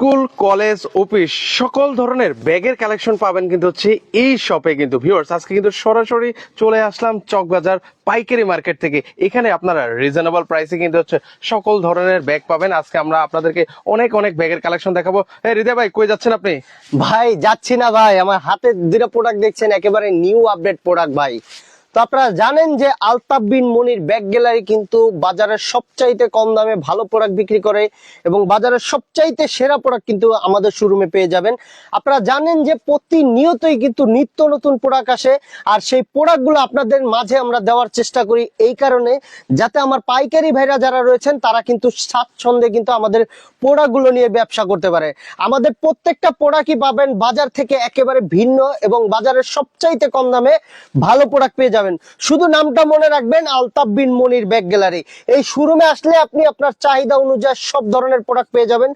School, college, office, সকল ধরনের ব্যাগের কালেকশন পাবেন কিন্তু হচ্ছে এই শপে কিন্তু ভিউয়ার্স আজকে কিন্তু সরাসরি চলে আসলাম চকবাজার পাইকারি মার্কেট থেকে। এখানে আপনারা রিজনেবল প্রাইসে কিন্তু হচ্ছে সকল ধরনের ব্যাগ পাবেন। আজকে আমরা আপনাদেরকে অনেক অনেক ব্যাগের কালেকশন দেখাবো। হ্যাঁ হৃদয় ভাই, কই যাচ্ছেন আপনি? ভাই, যাচ্ছি না ভাই। আমার হাতে দুটো প্রোডাক্ট দেখছেন, একেবারে নিউ আপডেট প্রোডাক্ট ভাই। তো আপনারা জানেন যে আলতাফ বিন মনির ব্যাগ গ্যালারি কিন্তু বাজারের সবচাইতে কম দামে ভালো প্রোডাক্ট বিক্রি করে এবং বাজারের সবচাইতে সেরা প্রোডাক্ট কিন্তু আমাদের শোরুমে পেয়ে যাবেন। আপনারা জানেন যে প্রতিনিয়তই কিন্তু নিত্য নতুন প্রোডাক্ট আসে আর সেই প্রোডাক্টগুলো আপনাদের মাঝে আমরা দেওয়ার চেষ্টা করি এই কারণে যাতে আমার পাইকারি ভাইরা যারা রয়েছেন তারা কিন্তু স্বাচ্ছন্দ্যে কিন্তু আমাদের প্রোডাক্টগুলো নিয়ে ব্যবসা করতে পারে। আমাদের প্রত্যেকটা প্রোডাক্টই পাবেন বাজার থেকে একেবারে ভিন্ন এবং বাজারের সবচাইতে কম দামে ভালো প্রোডাক্ট পেয়ে যাবেন। শুধু নামটা মনে রাখবেন আলতাফ বিন মনির ব্যাগ গ্যালারি। এই শোরুমে আসলে আপনি আপনার চাহিদা অনুযায়ী সব ধরনের প্রোডাক্ট পেয়ে যাবেন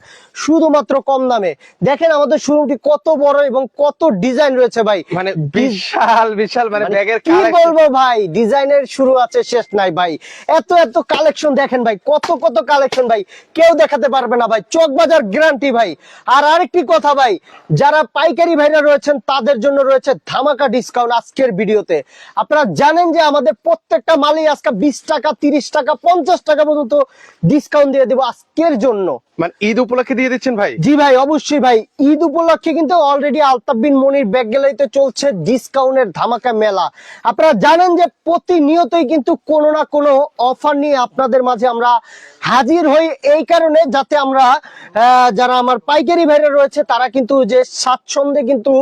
শুধুমাত্র কম দামে। দেখেন আমাদের শোরুমটি কত বড় এবং কত ডিজাইন রয়েছে ভাই। মানে বিশাল বিশাল মানে মানে ব্যাগের কি বলব ভাই? ডিজাইনের শুরু আছে শেষ নাই ভাই। এত এত কালেকশন দেখেন ভাই কত কত কালেকশন ভাই। কেউ দেখাতে পারবে না ভাই চক বাজার গ্যারান্টি ভাই। আর আরেকটি কথা ভাই যারা পাইকারি ভাইরা রয়েছেন তাদের জন্য রয়েছে ধামাকা ডিসকাউন্ট আজকের ভিডিওতে। আপনারা জানেন যে আমাদের প্রত্যেকটা মালই আজকে বিশ টাকা, তিরিশ টাকা, পঞ্চাশ টাকা পর্যন্ত ডিসকাউন্ট দিয়ে দেবো আজকের জন্য। মানে ঈদ উপলক্ষে দিয়ে দিচ্ছেন ভাই? জি ভাই অবশ্যই ভাই। ঈদ উপলক্ষে কিন্তু অলরেডি আলতাফ বিন মনির ব্যাগ গ্যালারিতে চলছে ডিসকাউন্টের ধামাকা মেলা। আপনারা জানেন যে প্রতিনিয়তই কিন্তু কোনো না কোনো অফার নিয়ে আপনাদের মাঝে আমরা হাজির হই। এই কারণে যাতে আমরা যারা আমার পাইকারি ভাইরা রয়েছে তারা কিন্তু যে স্বাচ্ছন্দ্যে কিন্তু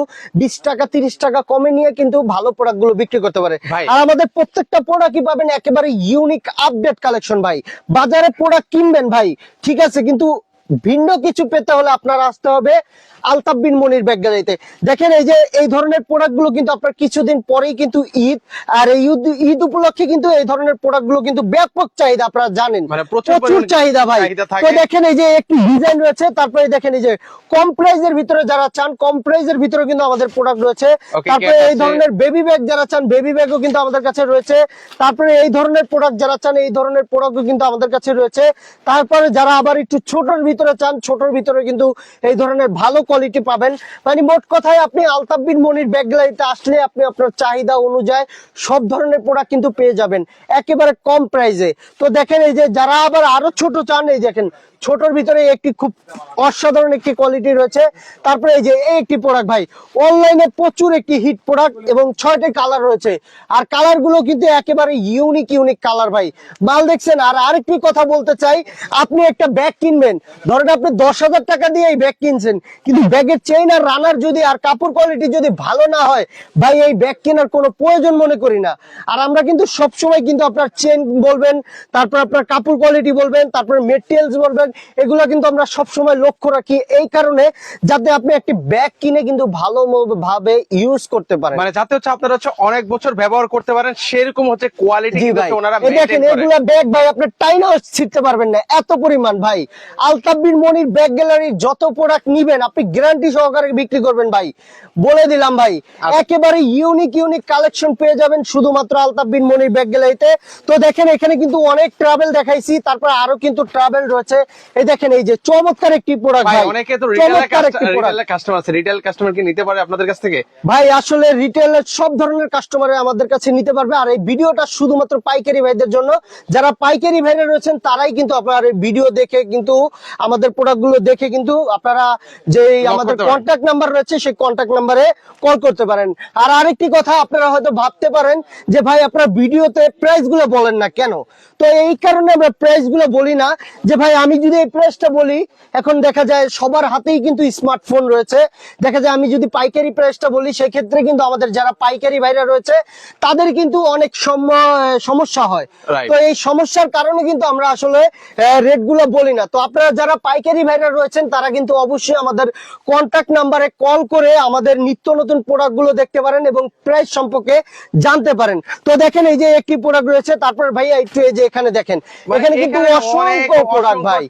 বিশ টাকা তিরিশ টাকা কমে নিয়ে কিন্তু ভালো প্রোডাক্টগুলো বিক্রি করতে পারে। আর আমাদের প্রত্যেকটা প্রোডাক্টই পাবেন একেবারে ইউনিক আপডেট কালেকশন ভাই। বাজারে প্রোডাক্ট কিনবেন ভাই ঠিক আছে কিন্তু ভিন্ন কিছু পেতে হলে আপনার আসতে হবে আলতাফ বিন মনির ব্যাগ গ্যালারিতে দেখেন এই যে এই ধরনের প্রোডাক্টগুলো কিন্তু আপনার কিছুদিন পরেই কিন্তু ঈদ আর এই ঈদ উপলক্ষে কিন্তু এই ধরনের প্রোডাক্টগুলো কিন্তু ব্যাপক চাহিদা আপনারা জানেন। মানে প্রচুর চাহিদা ভাই। তো দেখেন এই যে একটু ডিজাইন রয়েছে তারপরে দেখেন এই যে কম প্রাইজের ভিতরে যারা চান কম প্রাইজের ভিতরে কিন্তু আমাদের প্রোডাক্ট রয়েছে। তারপরে এই ধরনের বেবি ব্যাগ যারা চান বেবি ব্যাগও কিন্তু আমাদের কাছে রয়েছে। তারপরে এই ধরনের প্রোডাক্ট যারা চান এই ধরনের প্রোডাক্টও কিন্তু আমাদের কাছে রয়েছে। তারপরে যারা আবার একটু ছোটর ভিতরে চান, ছোটর ভিতরে কিন্তু এই ধরনের ভালো কোয়ালিটি পাবেন। মানে মোট কথায় আপনি আলতাফ বিন মনির ব্যাগ গ্যালারিতে আসলে আপনি আপনার চাহিদা অনুযায়ী সব ধরনের প্রোডাক্ট কিন্তু পেয়ে যাবেন, একেবারে কম প্রাইসে তো দেখেন এই যে যারা আবার আরও ছোট চান, এই দেখেন, ছোটর ভিতরে একটি খুব অসাধারণ একটি কোয়ালিটি রয়েছে। তারপরে এই যে এই একটি প্রোডাক্ট ভাই অনলাইনে প্রচুর একটি হিট প্রোডাক্ট এবং ছয়টি কালার রয়েছে। আর কালারগুলো কিন্তু একেবারে ইউনিক ইউনিক কালার ভাই। মাল দেখছেন, আর আরেকটি কথা বলতে চাই, আপনি একটা ব্যাগ কিনবেন। ধরেন আপনি দশ হাজার টাকা দিয়ে এই ব্যাগ কিনছেন কিন্তু ব্যাগের চেইন আর রানার যদি আর কাপড় কোয়ালিটি যদি ভালো না হয় ভাই এই ব্যাগ কেনার কোনো প্রয়োজন মনে করি না। আর আমরা কিন্তু সবসময় কিন্তু আপনার চেন বলবেন তারপর আপনার কাপড় কোয়ালিটি বলবেন তারপর মেটেরিয়ালস বলবেন এগুলো কিন্তু আমরা সবসময় লক্ষ্য রাখি। এই কারণে যাতে আপনি একটি ব্যাগ কিনে কিন্তু ভালো ভাবে ইউজ করতে পারেন। মানে যাতে হচ্ছে আপনারা হচ্ছে অনেক বছর ব্যবহার করতে পারেন সেরকম হচ্ছে কোয়ালিটি দেখেন। এগুলা ব্যাগ ভাই আপনি টাইনা ছিটতে পারবেন না। এত পরিমাণ ভাই। আলতাব্বির মনির ব্যাগ গ্যালারির যত প্রোডাক্ট নিবেন আপনি গ্যারান্টি সহকারে বিক্রি করবেন ভাই। বলে দিলাম ভাই। একেবারে ইউনিক ইউনিক কালেকশন পেয়ে যাবেন শুধুমাত্র আলতাব্বির মনির ব্যাগ গ্যালারিতে। তো দেখেন এখানে কিন্তু অনেক ট্রাভেল দেখাইছি তারপর আরও কিন্তু ট্রাভেল রয়েছে। এই দেখেন এই যে চমৎকার একটি প্রোডাক্ট ভাই অনেকে তো রিটেল রিটেল কাস্টমার আছে। রিটেল কাস্টমার কি নিতে পারে আপনাদের কাছ থেকে? ভাই আসলে রিটেলের সব ধরনের কাস্টমার আমাদের কাছে নিতে পারবে। আর এই ভিডিওটা শুধুমাত্র পাইকারি ভাইদের জন্য। যারা পাইকারি ভাইরা রয়েছেন তারাই কিন্তু আপনার ভিডিও দেখে কিন্তু আমাদের প্রোডাক্টগুলো দেখে কিন্তু আপনারা যে আমাদের কন্ট্যাক্ট নাম্বার রয়েছে সেই কন্ট্যাক্ট নাম্বারে কল করতে পারেন। আর আরেকটি কথা আপনারা হয়তো ভাবতে পারেন যে ভাই আপনার ভিডিওতে প্রাইসগুলো বলেন না কেন? তো এই কারণে আমরা প্রাইসগুলো বলি না। যে ভাই আমি যদি এই প্রাইসটা বলি এখন দেখা যায় সবার হাতেই কিন্তু স্মার্টফোন রয়েছে। দেখা যায় আমি যদি পাইকারি প্রাইসটা বলি সেক্ষেত্রে কিন্তু আমাদের যারা পাইকারি ভাইরা রয়েছে তাদের কিন্তু অনেক সম- সমস্যা হয়। তো এই সমস্যার কারণে কিন্তু আমরা আসলে রেটগুলো বলি না। তো আপনারা যারা পাইকারি ভাইরা রয়েছেন তারা কিন্তু অবশ্যই আমাদের কন্ট্যাক্ট নাম্বারে কল করে আমাদের নিত্য নতুন প্রোডাক্টগুলো দেখতে পারেন এবং প্রাইস সম্পর্কে জানতে পারেন। তো দেখেন এই যে একটি প্রোডাক্ট রয়েছে তারপর ভাইয়া একটু এই যে এখানে দেখেন। মানে এখানে কিন্তু অসংখ্য প্রোডাক্ট ভাই।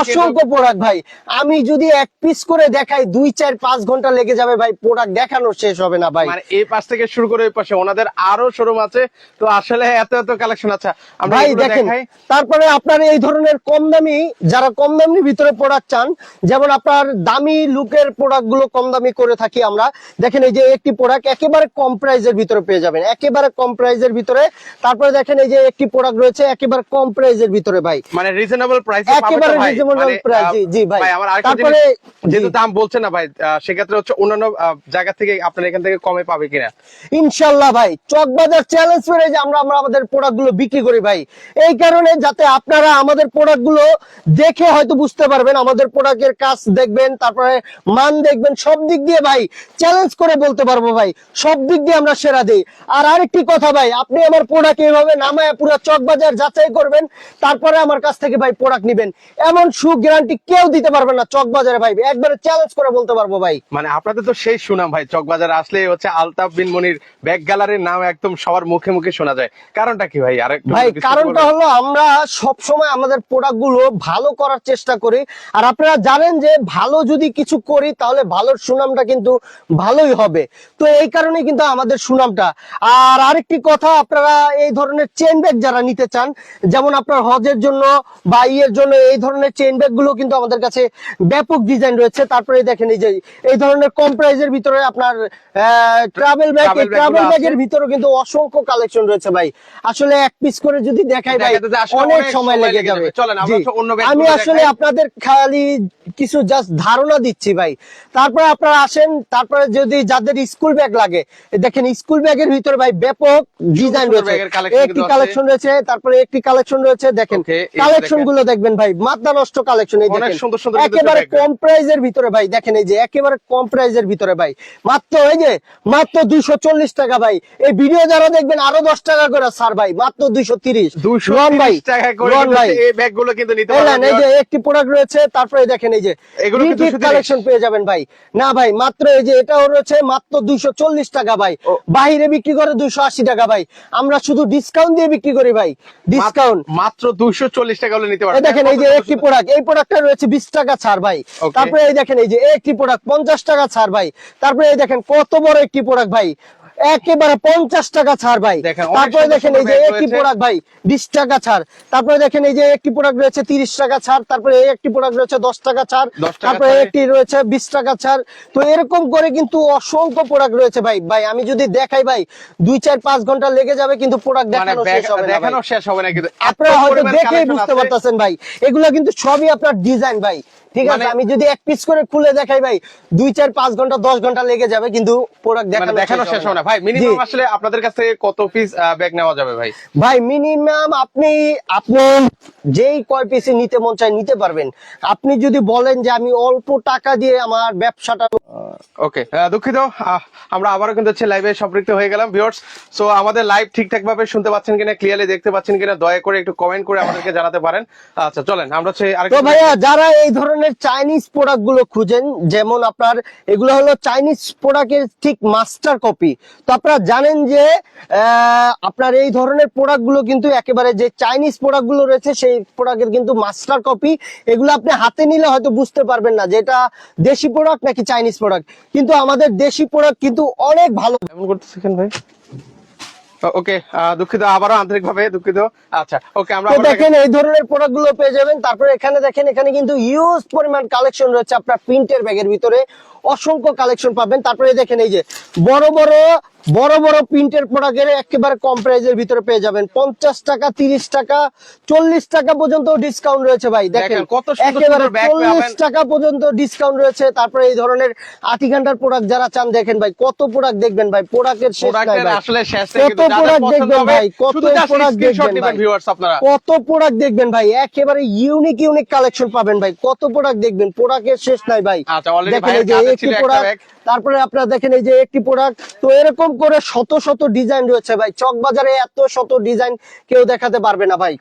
অসংখ্য প্রোডাক্ট ভাই। আমি যদি এক পিস করে দেখাই দুই চার পাঁচ ঘণ্টা লেগে যাবে ভাই প্রোডাক্ট দেখানো শেষ হবে না ভাই। মানে এই পাশ থেকে শুরু করে ওই পাশে ওনাদের আরও শোরুম আছে। তো আসলে এত এত কালেকশন আছে ভাই দেখেন তারপরে আপনার এই ধরনের কম দামি যারা কম দামির ভিতরে প্রোডাক্ট চান। যেমন আপনার দামি লুকের প্রোডাক্টগুলো কম দামি করে থাকি আমরা। দেখেন এই যে একটি প্রোডাক্ট একেবারে কম প্রাইজের ভিতরে পেয়ে যাবেন। একেবারে কম প্রাইজের ভিতরে। তারপরে দেখেন এই যে একটি প্রোডাক্ট রয়েছে একেবারে কম প্রাইজের ভিতরে ভাই। মানে রিজনেবল প্রাইসে একেবারে reasonable price, জি, জি ভাই। তারপরে, যেহেতু দাম বলছে না ভাই সেক্ষেত্রে হচ্ছে অন্যান্য জায়গা থেকে আপনার এখান থেকে কমে পাবে কিনা? ইনশাল্লাহ ভাই। চকবাজার চ্যালেঞ্জ করে যে আমরা আমরা আমাদের প্রোডাক্টগুলো বিক্রি করি ভাই। এই কারণে যাতে আপনারা আমাদের প্রোডাক্টগুলো দেখে হয়তো বুঝতে পারবেন আমাদের প্রোডাক্টের কাজ দেখবেন তারপরে মান দেখবেন সব দিক দিয়ে ভাই চ্যালেঞ্জ করে বলতে পারব ভাই সব দিক দিয়ে আমরা সেরা দিই। আর আরেকটি কথা ভাই আপনি আমার প্রোডাক্ট এইভাবে নামায় পুরো চকবাজার যাচাই করবেন তারপরে আমার কাছ থেকে ভাই প্রোডাক্ট নিবেন। এমন সু গ্যারান্টি কেউ দিতে পারবে না চকবাজারে ভাই একবারে চ্যালেঞ্জ করে বলতে পারব ভাই। মানে আপনাদের তো সেই সুনাম ভাই চকবাজার আসলে হচ্ছে আলতাফ বিন মনির ব্যাগ গ্যালারির নাম একদম সবার মুখে মুখে শোনা যায়। কারণটা কি ভাই? আরেক ভাই কারণটা হলো আমরা সব সময় আমাদের প্রোডাক্টগুলো ভালো করার চেষ্টা করি। আর আপনারা জানেন যে ভালো যদি কিছু করি তাহলে ভালোর সুনামটা কিন্তু ভালোই হবে। তো এই কারণে কিন্তু আমাদের সুনামটা। আর আরেকটি কথা আপনারা এই ধরনের চেন ব্যাগ যারা নিতে চান যেমন আপনার হজের জন্য বা ইয়ের জন্য এই ধরনের চেন ব্যাগগুলো কিন্তু আমাদের কাছে ব্যাপক ডিজাইন রয়েছে। তারপরে দেখেন এই যে এই ধরনের কম প্রাইজের ভিতরে আপনার ট্রাভেল ব্যাগ bag ট্রাভেল। ব্যাগের ভিতরে কিন্তু অসংখ্য কালেকশন রয়েছে ভাই। আসলে এক পিস করে যদি দেখাই ভাই অনেক সময় লেগে যাবে। চলেন আমরা অন্য bag আমি আসলে। আপনাদের খালি কিছু জাস্ট ধারণা দিচ্ছি ভাই। তারপরে আপনারা আসেন তারপরে যদি যাদের স্কুল ব্যাগ লাগে দেখেন স্কুল ব্যাগের ভিতরে ভাই ব্যাপক ডিজাইন রয়েছে। একটি কালেকশন রয়েছে তারপরে একটি কালেকশন রয়েছে দেখেন। কালেকশনগুলো দেখবেন ভাই মাথা নষ্ট কালেকশন এই দেখেন। সুন্দর সুন্দর একেবারে। কম প্রাইজের ভিতরে ভাই দেখেন এই যে একেবারে কম প্রাইজের ভিতরে ভাই। মাত্র এই যে মাত্র দুইশো চল্লিশ টাকা ভাই। এই ভিডিও যারা দেখবেন আরও দশ টাকা করে স্যার ভাই মাত্র দুইশো তিরিশ। ভাই ভাই। এই ব্যাগগুলো কিন্তু নিতে পারবেন। এই যে একটি প্রোডাক্ট রয়েছে তারপরে দেখেন এই যে এগুলো কি 230? কালেকশন পেয়ে যাবেন ভাই। না ভাই মাত্র এই যে এটাও রয়েছে মাত্র দুইশো চল্লিশ টাকা ভাই। বাহিরে বিক্রি করে দুইশো আশি টাকা ভাই। আমরা শুধু ডিসকাউন্ট দিয়ে বিক্রি করি ভাই। ডিসকাউন্ট মাত্র দুইশো চল্লিশ টাকা হলে নিতে পারবেন। দেখেন এই যে একটি প্রোডাক্ট এই প্রোডাক্টটা রয়েছে বিশ টাকা ছাড় ভাই। তারপরে এই দেখেন এই যে একটি প্রোডাক্ট পঞ্চাশ টাকা ছাড় ভাই। তারপরে এই দেখেন কত বড় একটি প্রোডাক্ট ভাই। একেবারে পঞ্চাশ টাকা ছাড় ভাই। তারপরে দেখেন এই যে একটি প্রোডাক্ট ভাই বিশ টাকা ছাড়। তারপরে দেখেন এই যে একটি প্রোডাক্ট রয়েছে তিরিশ টাকা ছাড়। তারপরে এই একটি প্রোডাক্ট রয়েছে দশ টাকা ছাড়। তারপরে একটি রয়েছে বিশ টাকা ছাড়। তো এরকম করে কিন্তু অসংখ্য প্রোডাক্ট রয়েছে ভাই। ভাই আমি যদি দেখাই ভাই দুই চার পাঁচ ঘণ্টা লেগে যাবে কিন্তু প্রোডাক্ট মানে দেখানো শেষ হবে না দেখানো শেষ হবে না কিন্তু আপনারা হয়তো দেখেই বুঝতে পারতেছেন ভাই। এগুলা কিন্তু সবই আপনার ডিজাইন ভাই। ঠিক আছে মানে- আমি যদি এক পিস করে খুলে দেখাই ভাই দুই চার পাঁচ ঘণ্টা দশ ঘণ্টা লেগে যাবে কিন্তু প্রোডাক্ট মানে দেখানো দেখানো শেষ হবে না। ভাই মিনিমাম আসলে আপনাদের কাছ থেকে কত পিস ব্যাগ নেওয়া যাবে ভাই? ভাই মিনিমাম আপনি আপনি যেই কয় পিসে নিতে মন চায় নিতে পারবেন। আপনি যদি বলেন যে আমি অল্প টাকা দিয়ে আমার ব্যবসাটা ওকে দুঃখিত। আমরা আবারও কিন্তু হচ্ছে লাইভে সম্পৃক্ত হয়ে গেলাম ভিউয়ার্স সো আমাদের লাইভ ঠিকঠাক ভাবে শুনতে পাচ্ছেন কিনা ক্লিয়ারলি দেখতে পাচ্ছেন কিনা, দয়া করে একটু কমেন্ট করে আমাদেরকে জানাতে পারেন। আচ্ছা চলেন, আমরা হচ্ছে তো ভাইয়া, যারা এই ধরনের চাইনিজ প্রোডাক্টগুলো খুঁজেন, যেমন আপনার, এগুলো হলো চাইনিজ প্রোডাক্টের ঠিক মাস্টার কপি তো আপনারা জানেন যে আপনার এই ধরনের প্রোডাক্টগুলো কিন্তু একেবারে যে চাইনিজ প্রোডাক্টগুলো রয়েছে, সেই প্রোডাক্টের কিন্তু মাস্টার কপি এগুলো আপনি হাতে নিলে হয়তো বুঝতে পারবেন না যে এটা দেশি প্রোডাক্ট নাকি চাইনিজ প্রোডাক্ট কিন্তু আমাদের দেশি প্রোডাক্ট কিন্তু অনেক ভালো। এমন করতেছেন ভাই? ওকে দুঃখিত আবারও আন্তরিক ভাবে দুঃখিত। আচ্ছা ওকে আমরা দেখেন এই ধরনের প্রোডাক্টগুলো পেয়ে যাবেন। তারপরে এখানে দেখেন এখানে কিন্তু ইউজ পরিমাণ কালেকশন রয়েছে। আপনার প্রিন্টের ব্যাগের ভিতরে অসংখ্য কালেকশন পাবেন। তারপরে দেখেন এই যে বড় বড় বড় বড় প্রিন্টের প্রোডাক্টের একেবারে কম প্রাইজের ভিতরে পেয়ে যাবেন। পঞ্চাশ টাকা তিরিশ টাকা চল্লিশ টাকা পর্যন্ত ডিসকাউন্ট রয়েছে ভাই দেখেন। কত একেবারে চল্লিশ টাকা পর্যন্ত ডিসকাউন্ট রয়েছে। তারপরে এই ধরনের আটি ঘণ্টার প্রোডাক্ট যারা চান দেখেন ভাই কত প্রোডাক্ট দেখবেন ভাই প্রোডাক্টের কত প্রোডাক্ট দেখবেন ভাই কত প্রোডাক্ট দেখবেন কত প্রোডাক্ট দেখবেন ভাই একেবারে ইউনিক ইউনিক কালেকশন পাবেন ভাই। কত প্রোডাক্ট দেখবেন প্রোডাক্টের শেষ নাই ভাই। আচ্ছা, দেখেন এই যে একটি প্রোডাক্ট। তারপরে আপনারা দেখেন এই যে একটি প্রোডাক্ট তো এরকম করে শত শত ডিজাইন রয়েছে ভাই। চক বাজারে এত শত ডিজাইন কেউ দেখাতে পারবে না ভাই।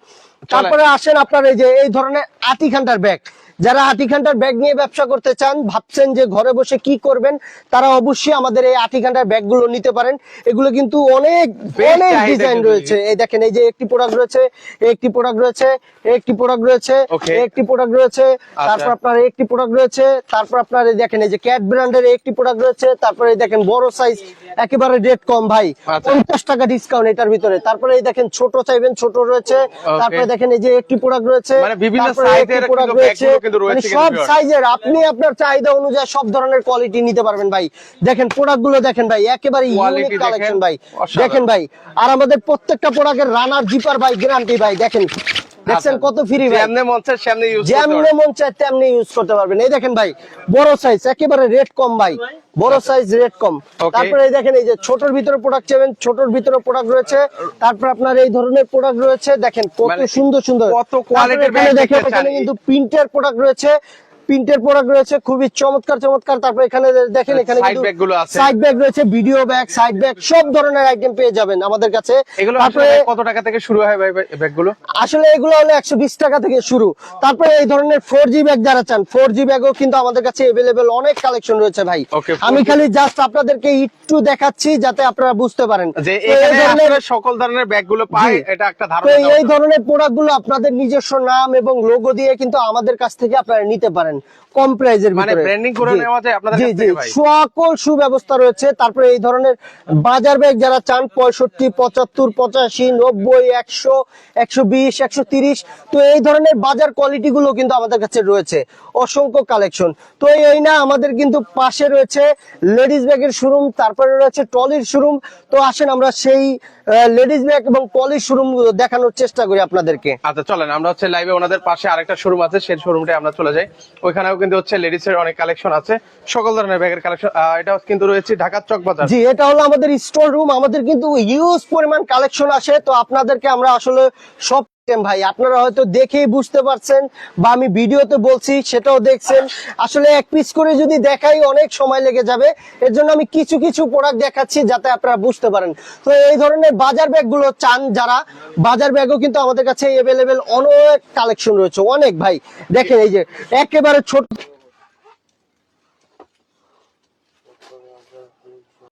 তারপরে আসেন আপনার এই যে এই ধরনের আটি খান্ডার ব্যাগ যারা আটি ঘণ্টার ব্যাগ নিয়ে ব্যবসা করতে চান ভাবছেন যে ঘরে বসে কি করবেন তারা অবশ্যই আমাদের এই আটি ঘণ্টার ব্যাগগুলো নিতে পারেন। এগুলো কিন্তু অনেক অনেক ডিজাইন রয়েছে। এই দেখেন এই যে একটি প্রোডাক্ট রয়েছে এই একটি প্রোডাক্ট রয়েছে এই একটি প্রোডাক্ট রয়েছে একটি প্রোডাক্ট রয়েছে তারপর আপনার একটি প্রোডাক্ট রয়েছে তারপর আপনার এই দেখেন এই যে ক্যাট ব্র্যান্ডের একটি প্রোডাক্ট রয়েছে তারপরে এই দেখেন বড় সাইজ একেবারে রেট কম ভাই। আচ্ছা। পঞ্চাশ টাকা ডিসকাউন্ট এটার ভিতরে। তারপরে এই দেখেন ছোট চাইবেন ছোট রয়েছে। তারপরে দেখেন এই যে একটি প্রোডাক্ট রয়েছে মানে বিভিন্ন তারপরে একটি এর product কিন্তু রয়েছে মানে সব। সাইজের আপনি আপনার চাহিদা অনুযায়ী সব ধরনের কোয়ালিটি নিতে পারবেন ভাই। দেখেন প্রোডাক্টগুলো দেখেন ভাই একেবারে ইউনিক কালেকশন ভাই। দেখেন ভাই আর আমাদের প্রত্যেকটা প্রোডাক্টের রানার জিপার ভাই গ্যারান্টি ভাই দেখেন। দেখছেন কত ফ্রি ভাই। যেমনে মন চায় সেমনে ইউজ যেমনি। মন চায় তেমনি ইউজ করতে পারবেন। এই দেখেন ভাই বড় সাইজ একেবারে রেট কম ভাই। বড় সাইজ রেট কম. তারপরে এই দেখেন এই যে ছোটর ভিতরে প্রোডাক্ট চাইবেন ছোটর ভিতরে প্রোডাক্ট রয়েছে। তারপর আপনার এই ধরনের প্রোডাক্ট রয়েছে দেখেন কত মানে সুন্দর সুন্দর। কত কোয়ালিটির দেখেন এখানে। কিন্তু প্রিন্টের প্রোডাক্ট রয়েছে। প্রিন্টের প্রোডাক্ট রয়েছে খুবই চমৎকার চমৎকার। তারপর এখানে দেখেন এখানে। সাইড ব্যাগ রয়েছে ভিডিও ব্যাগ সাইড ব্যাগ সব ধরনের আইটেম পেয়ে যাবেন আমাদের কাছে। তারপরে কত টাকা থেকে শুরু হয় ভাই ব্যাগ আসলে এগুলো হলো একশো বিশ টাকা থেকে শুরু। তারপরে এই ধরনের ফোর জি ব্যাগ যারা চান ফোর জি ব্যাগও কিন্তু আমাদের কাছে এভেলেবেল অনেক কালেকশন রয়েছে ভাই। আমি খালি জাস্ট আপনাদেরকে একটু দেখাচ্ছি যাতে আপনারা বুঝতে পারেন। সকল ধরনের ব্যাগগুলো পায় এটা একটা ধারণা এই-। ধরনের প্রোডাক্টগুলো আপনাদের নিজস্ব নাম এবং লোগো দিয়ে কিন্তু আমাদের কাছ থেকে আপনারা নিতে পারেন। কম প্রাইজের মানে ভিতরে। branding করে নেওয়া যায় আপনাদের কাছ থেকে ভাই? সকল সুব্যবস্থা রয়েছে। তারপরে এই ধরনের বাজার ব্যাগ যারা চান পঁয়ষট্টি পঁচাত্তর পঁচাশি নব্বই একশো একশো বিশ একশো তিরিশ তো এই ধরনের বাজার কোয়ালিটি গুলো কিন্তু আমাদের কাছে রয়েছে। অসংখ্য কালেকশন তো এই না আমাদের কিন্তু পাশে রয়েছে লেডিস ব্যাগের শোরুম তারপরে রয়েছে টলির শোরুম তো আসেন আমরা সেই লেডিস ব্যাগ এবং টলির শোরুম দেখানোর চেষ্টা করি আপনাদেরকে। আচ্ছা চলেন আমরা হচ্ছে লাইভে ওনাদের পাশে আরেকটা শোরুম আছে সেই শোরুমটা আমরা চলে যাই। ওইখানেও কিন্তু হচ্ছে লেডিস এর অনেক কালেকশন আছে। সকল ধরনের ব্যাগের কালেকশন এটা কিন্তু রয়েছে ঢাকার চক বাজার। জি, এটা হলো আমাদের স্টোর রুম আমাদের কিন্তু ইউজ পরিমাণ কালেকশন আসে। তো আপনাদেরকে আমরা আসলে সব item ভাই, আপনারা হয়তো দেখেই বুঝতে পারছেন বা আমি ভিডিওতে বলছি, সেটাও দেখছেন। আসলে এক পিস করে যদি দেখাই, অনেক সময় লেগে যাবে। এর জন্য আমি কিছু কিছু প্রোডাক্ট দেখাচ্ছি যাতে আপনারা বুঝতে পারেন। তো এই ধরনের বাজার ব্যাগগুলো চান যারা, বাজার ব্যাগও কিন্তু আমাদের কাছে এভেলেবেল অনেক কালেকশন রয়েছে। অনেক ভাই, দেখেন এই যে, একেবারে ছোট